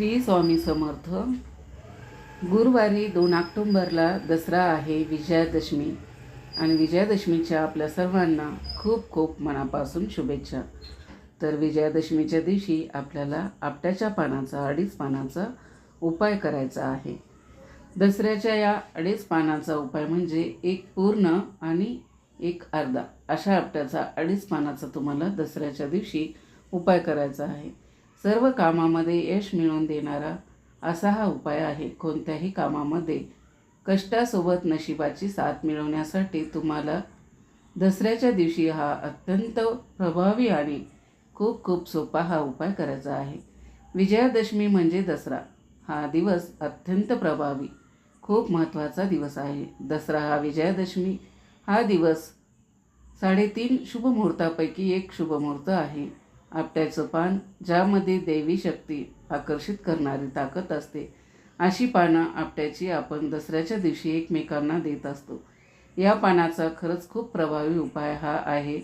श्री स्वामी समर्थ. गुरुवारी दोन ऑक्टोंबरला दसरा आहे विजयादशमी. आणि विजयादशमीच्या आपल्या सर्वांना खूप खूप मनापासून शुभेच्छा. तर विजयादशमीच्या दिवशी आपल्याला आपट्याच्या पानाचा अडीच पानाचा उपाय करायचा आहे. दसऱ्याच्या या अडीच पानाचा उपाय म्हणजे एक पूर्ण आणि एक अर्धा अशा आपट्याचा अडीच पानाचा तुम्हाला दसऱ्याच्या दिवशी उपाय करायचा आहे. सर्व कामामध्ये यश मिळवून देणारा असा हा उपाय आहे. कोणत्याही कामामध्ये कष्टासोबत नशिबाची साथ मिळवण्यासाठी तुम्हाला दसऱ्याच्या दिवशी हा अत्यंत प्रभावी आणि खूप खूप सोपा हा उपाय करायचा आहे. विजयादशमी म्हणजे दसरा. हा दिवस अत्यंत प्रभावी खूप महत्त्वाचा दिवस आहे. दसरा हा विजयादशमी. हा दिवस साडेतीन शुभमुहूर्तापैकी एक शुभमुहूर्त आहे. आपट्याचं पान ज्यामध्ये देवी शक्ती आकर्षित करणारी ताकद असते. अशी पानं आपट्याची आपण दसऱ्याच्या दिवशी एकमेकांना देत असतो. या पानाचा खरंच खूप प्रभावी उपाय हा आहे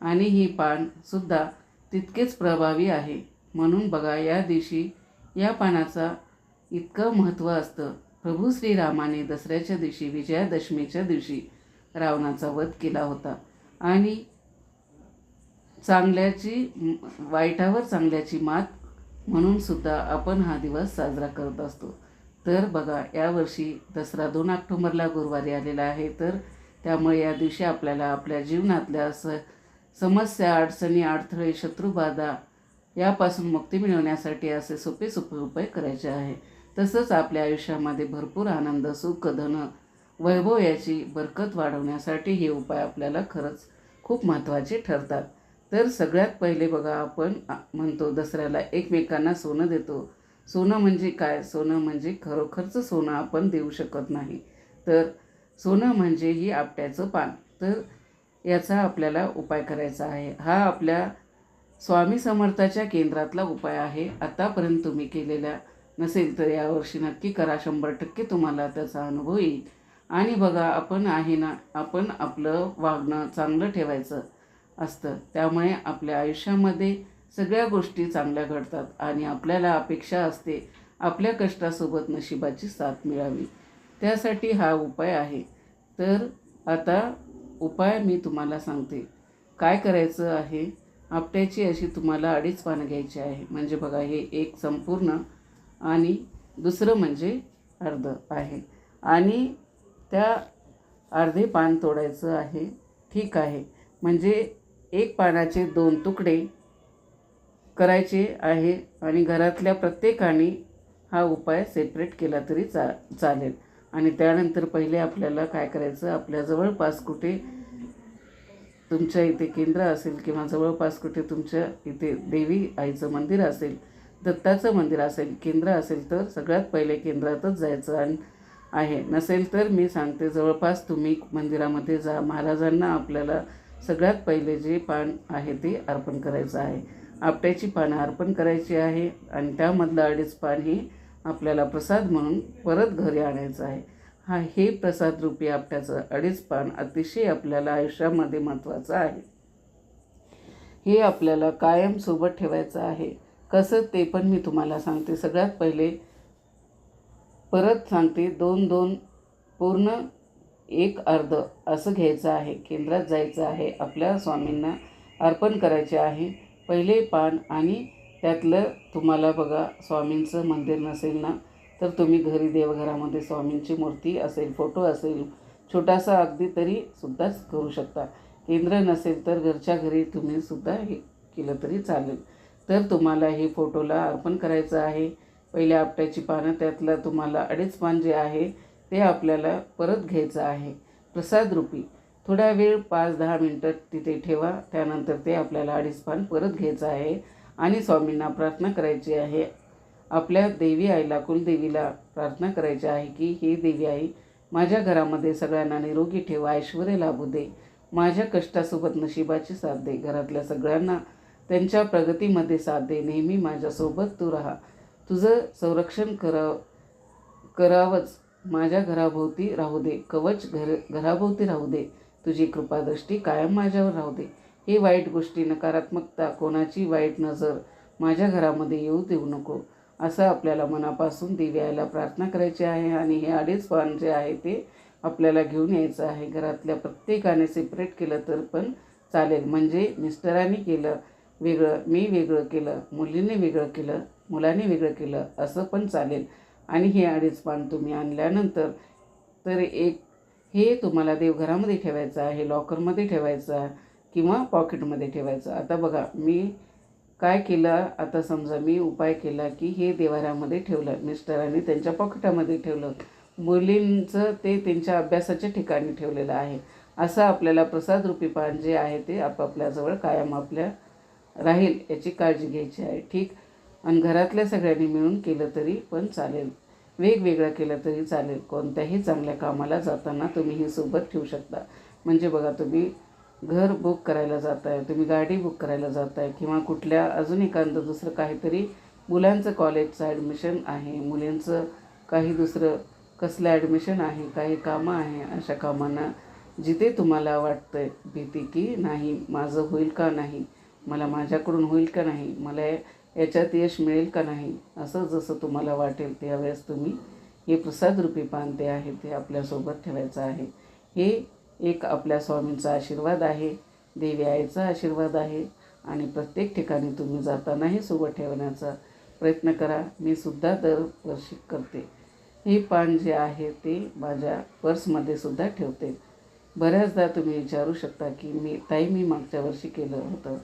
आणि ही पानसुद्धा तितकेच प्रभावी आहे. म्हणून बघा या दिवशी या पानाचा इतकं महत्त्व असतं. प्रभू श्रीरामाने दसऱ्याच्या दिवशी विजयादशमीच्या दिवशी रावणाचा वध केला होता आणि चांगल्याची वाईटावर चांगल्याची मात म्हणून सुद्धा आपण हा दिवस साजरा करत असतो. तर बघा यावर्षी दसरा दोन ऑक्टोंबरला गुरुवारी आलेला आहे. तर त्यामुळे या दिवशी आपल्याला आपल्या जीवनातल्या स समस्या अडचणी अडथळे शत्रुबाधा यापासून मुक्ती मिळवण्यासाठी असे सोपे सोपे उपाय करायचे आहे. तसंच आपल्या आयुष्यामध्ये भरपूर आनंद सुख धन वैभव याची बरकत वाढवण्यासाठी हे उपाय आपल्याला खरंच खूप महत्त्वाचे ठरतात. तर सगळ्यात पहिले बघा आपण म्हणतो दसऱ्याला एकमेकांना सोनं देतो. सोनं म्हणजे काय? सोनं म्हणजे खरोखरचं सोनं आपण देऊ शकत नाही. तर सोनं म्हणजे ही आपट्याचं पान. तर याचा आपल्याला उपाय करायचा आहे. हा आपल्या स्वामी समर्थाच्या केंद्रातला उपाय आहे. आतापर्यंत तुम्ही केलेल्या नसेल तर यावर्षी नक्की करा. शंभर टक्के तुम्हाला त्याचा अनुभव येईल. आणि बघा आपण आहे ना आपण आपलं वागणं चांगलं ठेवायचं. असतं. त्यामुळे आपल्या आयुष्यामध्ये सगळ्या गोष्टी चांगल्या घडतात आणि आपल्याला अपेक्षा असते आपल्या कष्टासोबत नशिबाची साथ मिळावी. त्यासाठी हा उपाय आहे. तर आता उपाय मी तुम्हाला सांगते. काय करायचं आहे? आपट्याची अशी तुम्हाला अडीच पानं घ्यायची आहे. म्हणजे बघा हे एक संपूर्ण आणि दुसरं म्हणजे अर्ध आहे. आणि त्या अर्धे पान तोडायचं आहे. ठीक आहे. म्हणजे एक पानाचे दोन तुकडे करायचे आहे आणि घरातल्या प्रत्येकाने हा उपाय सेपरेट केला तरी चा चालेल. आणि त्यानंतर पहिले आपल्याला काय करायचं? आपल्या जवळपास कुठे तुमच्या इथे केंद्र असेल किंवा जवळपास कुठे तुमच्या इथे देवी आईचं मंदिर असेल दत्ताचं मंदिर असेल केंद्र असेल तर सगळ्यात पहिले केंद्रातच जायचं आणि आहे. नसेल तर मी सांगते जवळपास तुम्ही मंदिरामध्ये जा. महाराजांना आपल्याला सगळ्यात पहिले जे पान आहे ते अर्पण करायचं आहे. आपट्याची पानं अर्पण करायची आहे आणि त्यामधलं अडीच पान हे आपल्याला प्रसाद म्हणून परत घरी आणायचं आहे. हा हे प्रसाद रूपी आपट्याचं अडीच पान अतिशय आपल्याला आयुष्यामध्ये महत्त्वाचं आहे. हे आपल्याला कायम सोबत ठेवायचं आहे. कसं ते पण मी तुम्हाला सांगते. सगळ्यात पहिले परत सांगते. दोन दोन पूर्ण एक अर्ध असं घ्यायचं आहे. केंद्रात जायचं आहे. आपल्या स्वामींना अर्पण करायचे आहे. पहिले पान आणि त्यातलं तुम्हाला बघा स्वामींचं मंदिर नसेल ना तर तुम्ही घरी देवघरामध्ये स्वामींची मूर्ती असेल फोटो असेल छोटासा अगदी तरी सुद्धाच करू शकता. केंद्र नसेल तर घरच्या घरी तुम्ही सुद्धा हे केलं तरी चालेल. तर तुम्हाला हे फोटोला अर्पण करायचं आहे. पहिल्या आपट्याची पानं त्यातलं तुम्हाला अडीच पान जे आहे ते आपल्याला परत घ्यायचं आहे. प्रसादरूपी थोडा वेळ पाच दहा मिनटं तिथे ठेवा. त्यानंतर ते आपल्याला अडीच पान परत घ्यायचं आहे आणि स्वामींना प्रार्थना करायची आहे. आपल्या देवी आईला कुलदेवीला प्रार्थना करायची आहे की ही देवी आई माझ्या घरामध्ये सगळ्यांना निरोगी ठेवा ऐश्वर लाभू दे. माझ्या कष्टासोबत नशिबाची साथ दे. घरातल्या सगळ्यांना त्यांच्या प्रगतीमध्ये साथ दे. नेहमी माझ्यासोबत तू राहा. तुझं संरक्षण करा करावंच. माझ्या घराभोवती राहू दे कवच घर घराभोवती राहू दे. तुझी कृपादृष्टी कायम माझ्यावर राहू दे. ही वाईट गोष्टी नकारात्मकता कोणाची वाईट नजर माझ्या घरामध्ये येऊ देऊ नको. असं आपल्याला मनापासून दिव्याला प्रार्थना करायची आहे आणि हे अडीच पान जे आहे ते आपल्याला घेऊन यायचं आहे. घरातल्या प्रत्येकाने सेपरेट केलं तर पण चालेल. म्हणजे मिस्टरांनी केलं वेगळं मी वेगळं केलं मुलीने वेगळं केलं मुलाने वेगळं केलं असं पण चालेल. आणि हे अडीच पान तुम्ही आणल्यानंतर तर एक हे तुम्हाला देवघरामध्ये ठेवायचं आहे लॉकरमध्ये ठेवायचं आहे किंवा पॉकेटमध्ये ठेवायचं आता बघा मी काय केलं आता समजा मी उपाय केला की हे देवाऱ्यामध्ये ठेवलं मिस्टरांनी त्यांच्या पॉकेटामध्ये ठेवलं मुलींचं ते त्यांच्या अभ्यासाच्या ठिकाणी ठेवलेलं आहे. असं आपल्याला प्रसादरूपी पान जे आहे ते आपापल्याजवळ कायम आपल्या राहील याची काळजी घ्यायची आहे ठीक? आणि घरातल्या सगळ्यांनी मिळून केलं तरी पण चालेल. वेगवेगळं केलं तरी चालेल. कोणत्याही चांगल्या कामाला जाताना तुम्ही हे सोबत ठेवू शकता. म्हणजे बघा तुम्ही घर बुक करायला जाताय तुम्ही गाडी बुक करायला जाताय किंवा कुठल्या अजून एखादं दुसरं काहीतरी मुलांचं कॉलेजचं ॲडमिशन आहे मुलींचं काही दुसरं कसलं ॲडमिशन आहे काही कामं आहे अशा कामांना जिथे तुम्हाला वाटतं भीती की नाही माझं होईल का नाही मला माझ्याकडून होईल का नाही मला याच्यात यश मिळेल का नाही असं जसं तुम्हाला वाटेल त्यावेळेस तुम्ही हे प्रसादरूपी पान ते आहे ते आपल्यासोबत ठेवायचं आहे. हे एक आपल्या स्वामींचा आशीर्वाद आहे देवी आईचा आशीर्वाद आहे आणि प्रत्येक ठिकाणी तुम्ही जातानाही सोबत ठेवण्याचा प्रयत्न करा. मी सुद्धा दरवर्षी करते. हे पान जे आहे ते माझ्या पर्समध्ये सुद्धा ठेवते. बऱ्याचदा तुम्ही विचारू शकता की मी ताई मी मागच्या वर्षी केलं होतं.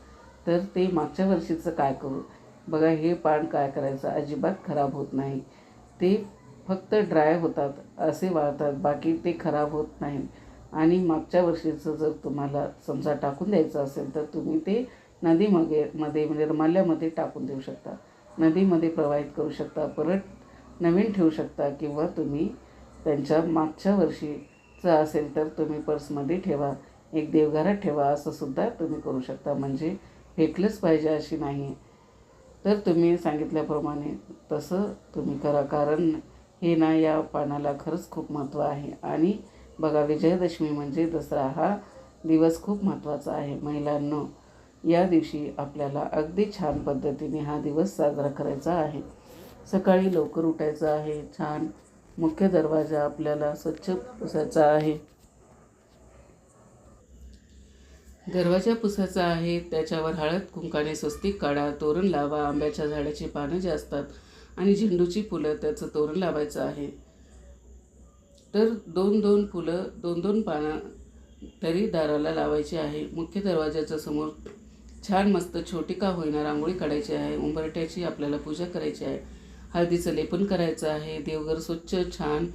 तर ते मागच्या वर्षीचं काय करू? बघा हे पान काय करायचं? अजिबात खराब होत नाही. ते फक्त ड्राय होतात असे वाळतात. बाकी ते खराब होत नाही. आणि मागच्या वर्षीचं जर तुम्हाला समजा टाकून द्यायचं असेल तर तुम्ही ते नदीमध्ये मध्ये म्हणजे निर्माल्यामध्ये टाकून देऊ शकता. नदीमध्ये प्रवाहित करू शकता. परत नवीन ठेवू शकता किंवा तुम्ही त्यांच्या मागच्या वर्षीचं असेल तर तुम्ही पर्समध्ये ठेवा. एक देवघरात ठेवा असं सुद्धा तुम्ही करू शकता. म्हणजे फेकलंच पाहिजे अशी नाही. तर तुम्ही सांगितल्याप्रमाणे तसं तुम्ही करा. कारण हे ना या पानाला खरंच खूप महत्त्व आहे. आणि बघा विजयादशमी म्हणजे दसरा हा दिवस खूप महत्त्वाचा आहे. महिलांनो या दिवशी आपल्याला अगदी छान पद्धतीने हा दिवस साजरा करायचा आहे. सकाळी लवकर उठायचं आहे. छान मुख्य दरवाजा आपल्याला स्वच्छ पुसायचा आहे. दरवाजा पुसायचा आहे त्याच्यावर हळद कुंकाने स्वस्तिक काढा तोरण लावा आंब्याच्या झाडाची पानं जे असतात आणि झेंडूची फुलं त्याचं तोरण लावायचं आहे. तर दोन दोन फुलं दोन दोन पानं तरी दाराला लावायची आहे. मुख्य दरवाजाच्या समोर छान मस्त छोटी का होईना रांगोळी काढायची आहे. उंबरट्याची आपल्याला पूजा करायची आहे. हळदीचं लेपन करायचं आहे. देवघर स्वच्छ छान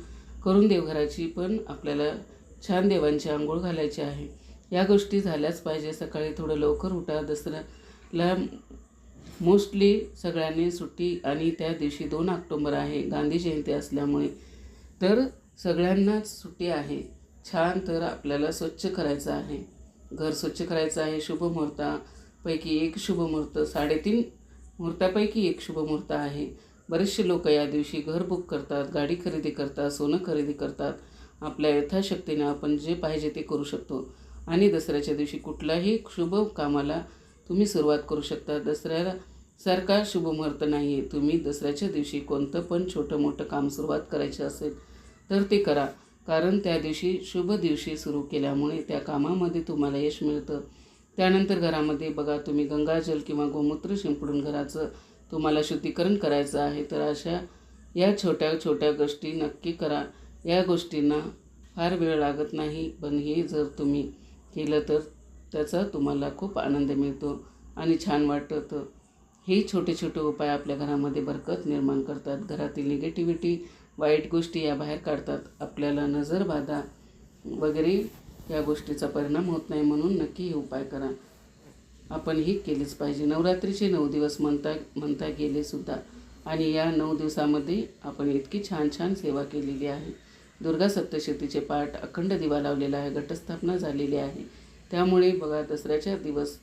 करून देवघराची पण आपल्याला छान देवांची आंघोळ घालायची आहे. या गोष्टी झाल्याच पाहिजे. सकाळी थोडं लवकर उठा. दसऱ्याला मोस्टली सगळ्यांनी सुट्टी आणि त्या दिवशी दोन ऑक्टोंबर आहे. गांधी जयंती असल्यामुळे. तर सगळ्यांनाच सुट्टी आहे. छान तर आपल्याला स्वच्छ करायचं आहे. घर स्वच्छ करायचं आहे. शुभ मुहूर्तापैकी एक शुभ मुहूर्त साडेतीन मुहूर्तापैकी एक शुभ मुहूर्त आहे. बरेचसे लोक या दिवशी घर बुक करतात गाडी खरेदी करतात सोनं खरेदी करतात. आपल्या यथाशक्तीने आपण जे पाहिजे ते करू शकतो. आणि दसऱ्याच्या दिवशी कुठलाही शुभ कामाला तुम्ही सुरुवात करू शकता. दसऱ्याला सारखा शुभ मुहूर्त नाही आहे तुम्ही दसऱ्याच्या दिवशी कोणतं पण छोटं मोठं काम सुरुवात करायचं असेल तर ते करा. कारण त्या दिवशी शुभ दिवशी सुरू केल्यामुळे त्या कामामध्ये तुम्हाला यश मिळतं. त्यानंतर घरामध्ये बघा तुम्ही गंगाजल किंवा गोमूत्र शिंपडून घराचं तुम्हाला शुद्धीकरण करायचं आहे तर अशा या छोट्या छोट्या गोष्टी नक्की करा. या गोष्टींना फार वेळ लागत नाही. पण हे जर तुम्ही केलं तर त्याचा तुम्हाला खूप आनंद मिळतो आणि छान वाटतं. हे छोटे छोटे उपाय आपल्या घरामध्ये बरकत निर्माण करतात. घरातील निगेटिव्हिटी वाईट गोष्टी या बाहेर काढतात. आपल्याला नजरबाधा वगैरे या गोष्टीचा परिणाम होत नाही म्हणून नक्की हे उपाय करा. आपण ही केलीच पाहिजे. नवरात्रीचे नऊ दिवस म्हणता म्हणता गेले सुद्धा. आणि या नऊ दिवसामध्ये आपण इतकी छान छान सेवा केलेली आहे. दुर्गा सप्तशतीचे पाठ अखंड दिवा लावलेला आहे घटस्थापना झालेली आहे. त्यामुळे बघा दसऱ्याच्या दिवस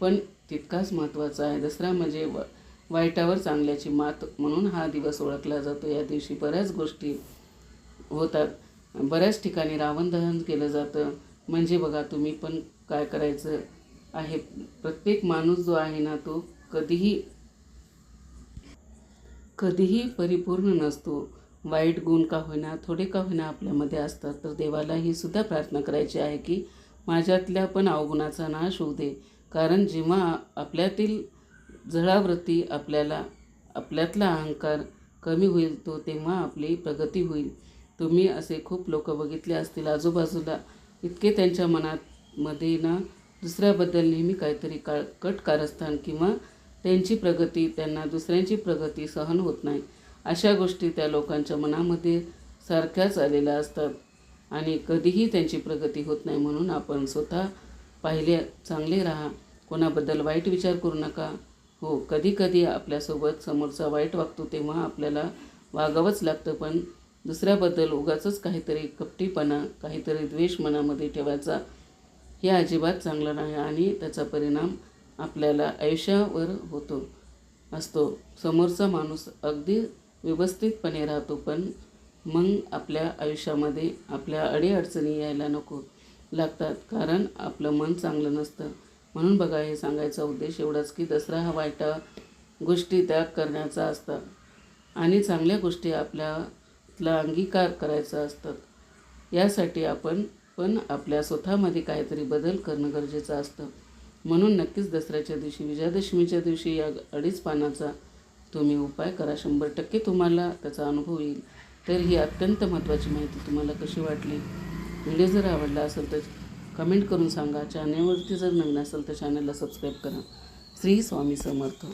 पण तितकाच महत्त्वाचा आहे. दसरा म्हणजे व वाईटावर चांगल्याची मात म्हणून हा दिवस ओळखला जातो. या दिवशी बऱ्याच गोष्टी होतात. बऱ्याच ठिकाणी रावण दहन केलं जातं. म्हणजे बघा तुम्ही पण काय करायचं आहे? प्रत्येक माणूस जो आहे ना तो कधीही कधीही परिपूर्ण नसतो. वाईट गुण का होईना थोडे का होईना आपल्यामध्ये असतात तर देवाला ही सुद्धा प्रार्थना करायची आहे की माझ्यातल्या पण अवगुणाचा नाश होऊ दे. कारण जेव्हा आपल्यातील जळावृत्ती आपल्याला आपल्यातला अहंकार कमी होईल तो तेव्हा आपली प्रगती होईल. तुम्ही असे खूप लोक बघितले असतील. आजूबाजूला इतके त्यांच्या मनात मध्ये ना दुसऱ्याबद्दल नेहमी काहीतरी का कट कारस्थान किंवा त्यांची प्रगती त्यांना दुसऱ्यांची प्रगती सहन होत नाही. अशा गोष्टी त्या लोकांच्या मनामध्ये सारख्याच आलेल्या असतात. आणि कधीही त्यांची प्रगती होत नाही म्हणून आपण स्वतः पाहिले चांगले राहा. कोणाबद्दल वाईट विचार करू नका. हो कधी कधी आपल्यासोबत समोरचा वाईट वागतो तेव्हा आपल्याला वागावंच लागतं पण दुसऱ्याबद्दल उगाचंच काहीतरी कपटीपणा काहीतरी द्वेष मनामध्ये ठेवायचा हे अजिबात चांगलं नाही आणि त्याचा परिणाम आपल्याला आयुष्यावर होतो असतो. समोरचा माणूस अगदी व्यवस्थितपणे राहतो पण मग आपल्या आयुष्यामध्ये आपल्या अडीअडचणी यायला नको लागतात कारण आपलं मन चांगलं नसतं. म्हणून बघा हे सांगायचा उद्देश एवढाच की दसरा हा वाईटा गोष्टी त्याग करण्याचा असतात आणि चांगल्या गोष्टी आपल्यातला अंगीकार करायचा असतात. यासाठी आपण पण आपल्या स्वतःमध्ये काहीतरी बदल करणं गरजेचं असतं. म्हणून नक्कीच दसऱ्याच्या दिवशी विजयादशमीच्या दिवशी या अडीच पानाचा तुम्ही उपाय करा. शंभर टक्के तुम्हाला त्याचा अनुभव येईल. तर ही अत्यंत महत्त्वाची माहिती तुम्हाला कशी वाटली? व्हिडिओ जर आवडला असेल तर कमेंट करून सांगा. चॅनेलवरती जर नवीन असेल तर चॅनलला सबस्क्राईब करा. श्री स्वामी समर्थ.